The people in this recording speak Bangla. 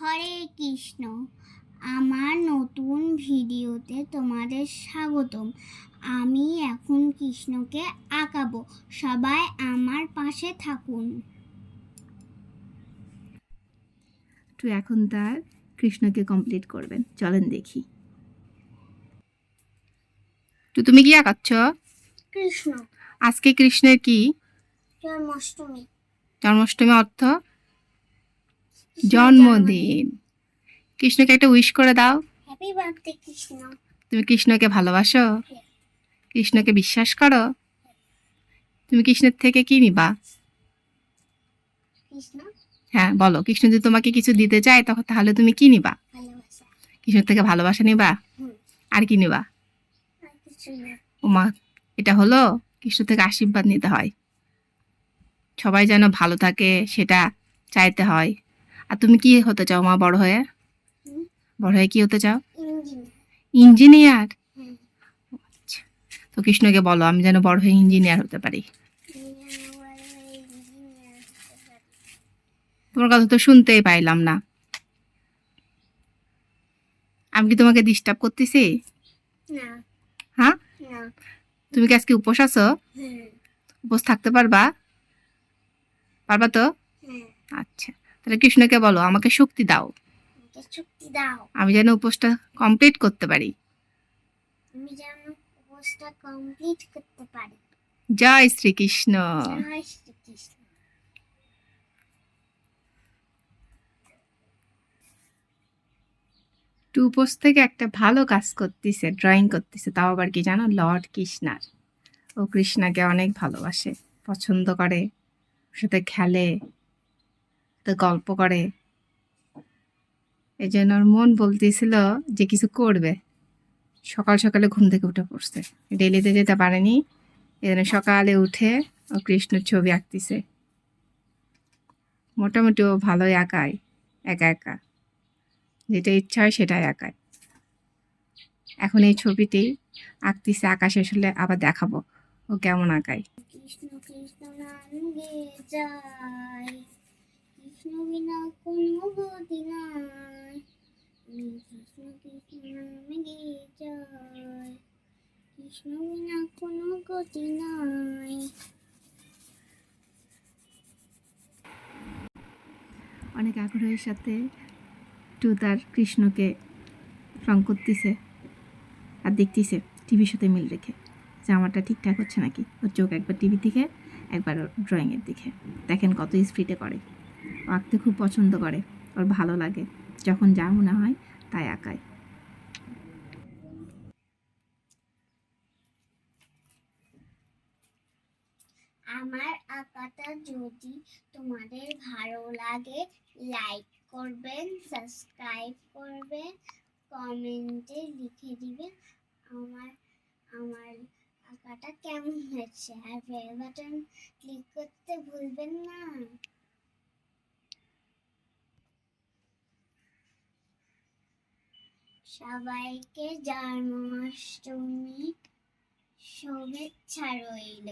হরে কৃষ্ণ। আমার নতুন ভিডিওতে তোমাদের স্বাগতম। আমি এখন কৃষ্ণকে আঁকাবো। সবাই আমার পাশে থাকুন। তো এখন তার কৃষ্ণকে কমপ্লিট করবেন চলেন দেখি। তো তুমি কি আঁকাচ্ছ? কৃষ্ণ। আজকে কৃষ্ণের কি? জন্মাষ্টমী। জন্মাষ্টমী অর্থ? জন্মদিন। কৃষ্ণকে একটা উইশ করে দাও। Happy birthday Krishna. তুমি কৃষ্ণকে ভালোবাসো? কৃষ্ণকে বিশ্বাস করো? তুমি কৃষ্ণের থেকে কি নিবা? হ্যাঁ বলো। কৃষ্ণ যদি তোমাকে কিছু দিতে চায় তখন তাহলে তুমি কি নিবা? কৃষ্ণের থেকে ভালোবাসা নিবা? আর কি নিবা? ওমা এটা হলো কৃষ্ণ থেকে আশীর্বাদ নিতে হয়। সবাই যেন ভালো থাকে সেটা চাইতে হয়। আর তুমি কি হতে চাও মা বড় হয়ে। বড় হয়ে কি হতে চাও? ইঞ্জিনিয়ার। হ্যাঁ। আচ্ছা। তো কৃষ্ণকে বলো আমি যেন বড় হয়ে ইঞ্জিনিয়ার হতে পারি। তোমার কথা তো শুনতেই পাইলাম না। আমি কি তোমাকে ডিস্টার্ব করতেছি? হ্যাঁ? তুমি কি আজকে উপোস আছো? হ্যাঁ। উপোস থাকতে পারবা? পারবা তো? হ্যাঁ। আচ্ছা। তাহলে কৃষ্ণকে বলো আমাকে শক্তি দাও। শক্তি দাও। আমি যেন উপোসটা কমপ্লিট করতে পারি। আমি যেন উপোসটা কমপ্লিট করতে পারি। জয় শ্রীকৃষ্ণ। জয় শ্রীকৃষ্ণ। টু থেকে একটা ভালো কাজ করতেছে ড্রয়িং করতেছে তাও আবার কি জানো? লর্ড কৃষ্ণার। ও কৃষ্ণাকে অনেক ভালোবাসে পছন্দ করে ওর সাথে খেলে। তো গল্প করে। এই জন্য ওর মন বলতেছিল যে কিছু করবে। সকাল সকালে ঘুম থেকে উঠে পড়ছে। ডেলিতে যেতে পারেনি। এজন্য সকালে উঠে ও কৃষ্ণর ছবি আঁকতেছে। মোটামুটি ও ভালোই আঁকায়, একা একা। যেটা ইচ্ছা হয় সেটাই আঁকায়। এখন এই ছবিটি আঁকতেছে, আঁকা শেষ হলে আবার দেখাবো ও কেমন আঁকায়। কৃষ্ণ কৃষ্ণ বিনা কোনো গতি নাই আমি কৃষ্ণ কৃষ্ণ নামে গে যায় কৃষ্ণ বিনা কোনো গতি নাই অনেক আগ্রহের সাথে টু তার কৃষ্ণকে রং করতেছে আর দেখতেছে টিভির সাথে মিল রেখে আমারটা ঠিকঠাক হচ্ছে নাকি। ওর চোখ একবার টিভির দিকে, একবার ড্রয়িংয়ের দিকে। দেখেন কত স্পিডে করে। আঁকতে খুব পছন্দ করে ওর ভালো লাগে। যখন যা মনে হয় তাই আঁকায়। আমার আঁকাটা যদি তোমাদের ভালো লাগে লাইক করবেন সাবস্ক্রাইব করবেন, কমেন্টে লিখে দিবেন আমার আমার আঁকাটা কেমন হয়েছে। আর বেল বাটন ক্লিক করতে ভুলবেন না। সবাইকে জন্মাষ্টমী শুভেচ্ছা রইল।